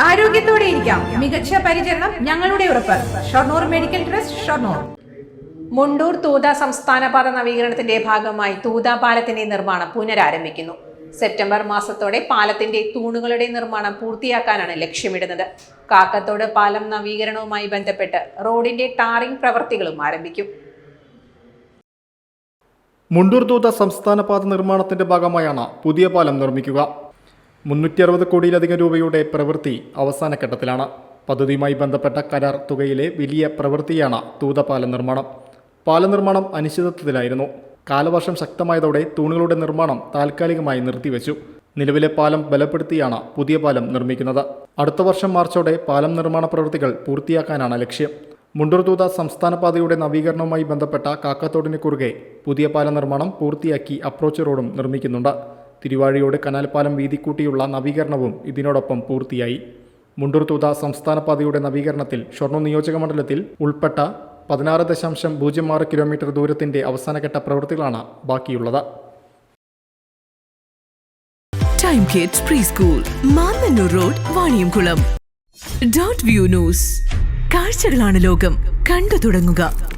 ആരോഗ്യത്തോടെ ഇരിക്കാം. മികച്ച പരിചരണം ഞങ്ങളുടെ ഉറപ്പ്. Shoranur medical trust Shoranur. Mundur Thootha സംസ്ഥാന പാത നവീകരണത്തിന്റെ ഭാഗമായി തൂത പാലത്തിന്റെ നിർമ്മാണം പുനരാരംഭിക്കുന്നു. സെപ്റ്റംബർ മാസത്തോടെ പാലത്തിന്റെ തൂണുകളുടെ നിർമ്മാണം പൂർത്തിയാക്കാനാണ് ലക്ഷ്യമിടുന്നത്. കാക്കത്തോട് പാലം നവീകരണവുമായി ബന്ധപ്പെട്ട് റോഡിന്റെ ടാറിംഗ് പ്രവർത്തികളും ആരംഭിക്കും. മുണ്ടൂർ തൂത സംസ്ഥാന പാത നിർമ്മാണത്തിന്റെ ഭാഗമായാണ് പുതിയ പാലം നിർമ്മിക്കുക. മുന്നൂറ്റി അറുപത് കോടിയിലധികം രൂപയുടെ പ്രവൃത്തി അവസാന ഘട്ടത്തിലാണ്. പദ്ധതിയുമായി ബന്ധപ്പെട്ട കരാർ തുകയിലെ വലിയ പ്രവൃത്തിയാണ് തൂതപാലം നിർമ്മാണം. പാല നിർമ്മാണം അനിശ്ചിതത്വത്തിലായിരുന്നു. കാലവർഷം ശക്തമായതോടെ തൂണുകളുടെ നിർമ്മാണം താൽക്കാലികമായി നിർത്തിവെച്ചു. നിലവിലെ പാലം ബലപ്പെടുത്തിയാണ് പുതിയ പാലം നിർമ്മിക്കുന്നത്. അടുത്ത വർഷം മാർച്ചോടെ പാലം നിർമ്മാണ പ്രവൃത്തികൾ പൂർത്തിയാക്കാനാണ് ലക്ഷ്യം. മുണ്ടൂർ മുണ്ടൂർതൂത സംസ്ഥാന പാതയുടെ നവീകരണവുമായി ബന്ധപ്പെട്ട കാക്കത്തോടിന് കുറുകെ പുതിയ പാല നിർമ്മാണം പൂർത്തിയാക്കി അപ്രോച്ച് റോഡും നിർമ്മിക്കുന്നുണ്ട്. തിരുവാഴിയോട് കനാൽപ്പാലം പാലം വീതിക്കൂട്ടിയുള്ള നവീകരണവും ഇതിനോടൊപ്പം പൂർത്തിയായി. മുണ്ടൂർത്തൂത സംസ്ഥാന പാതയുടെ നവീകരണത്തിൽ ഷൊർണൂർ നിയോജക മണ്ഡലത്തിൽ ഉൾപ്പെട്ട പതിനാറ് ദശാംശം പൂജ്യം ആറ് കിലോമീറ്റർ ദൂരത്തിന്റെ അവസാനഘട്ട പ്രവൃത്തികളാണ് ബാക്കിയുള്ളത്. Time kids pre school road view news കാഴ്ചകളാണ് ലോകം. കണ്ടു തുടങ്ങുക.